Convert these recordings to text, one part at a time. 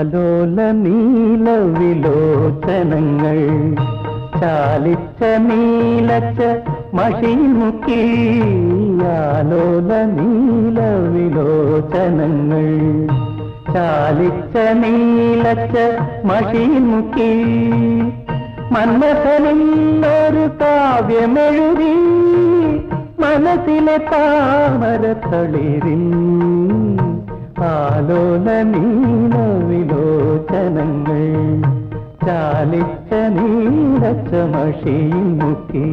ആലോല നീല വിലോചനങ്ങൾ. ചാലിച്ച നീലച്ച മഷിയിൽ മുക്കി ആലോല നീല വിലോചനങ്ങൾ. ചാലിച്ച നീലച്ച മഷിയിൽ മുക്കി മന്മഥനിന്നൊരു കാവ്യമെഴുതി മനസ്സിലെ താമര തളിരിൻ ആലോല നീല വിലോചനങ്ങൾ ചാലിച്ച നീലച്ച മഷിയിൽ മുക്കി.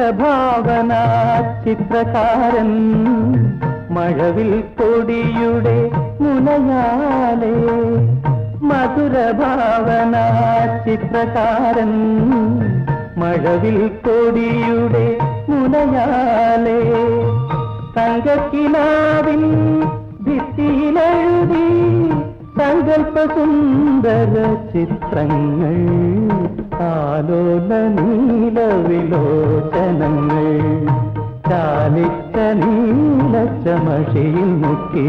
മധുരഭാവന ചിത്രകാരൻ മഴവിൽ കൊടിയുടെ മുനയാലേ മധുരഭാവന ചിത്രകാരൻ മഴവിൽ കൊടിയുടെ മുനയാലേ തങ്കക്കിനാവിൻ ഭിത്തിയിലെഴുതി സങ്കല്പസുന്ദര ചിത്രങ്ങൾ ആലോല നീല വിലോചനങ്ങൾ ചാലിച്ച നീല ചമഷിയിൽ മുക്കി.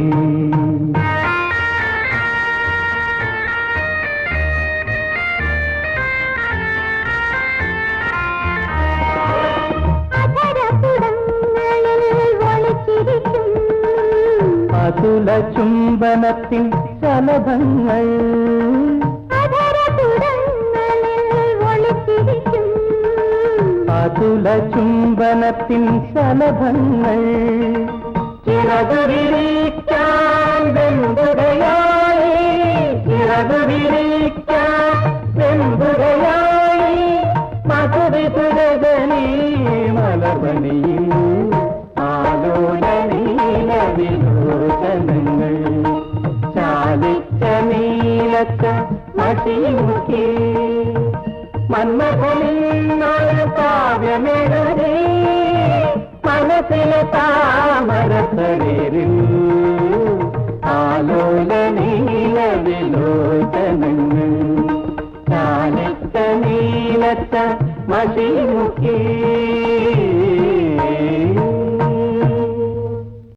അതുല ചുംബനത്തിൻ ശലഭങ്ങൾ അതുല ചുംബനത്തിൻ ശലഭങ്ങൾ. ചിറകു വിരിക്കാൻ വെമ്പുകയായി. ചിറകു വെമ്പുകയായി. മധുരി തുരകനീ വിലോചനങ്ങൾ ചാലിച്ച നീലച്ച മഷിമുഖി മന്മഥനിന്നൊരു കാവ്യമെഴുതി മനസ്സിലെ താമരത്തളിരിൽ ആലോല നീല വിലോചനങ്ങൾ ചാലിച്ച നീലച്ച മഷിമുഖി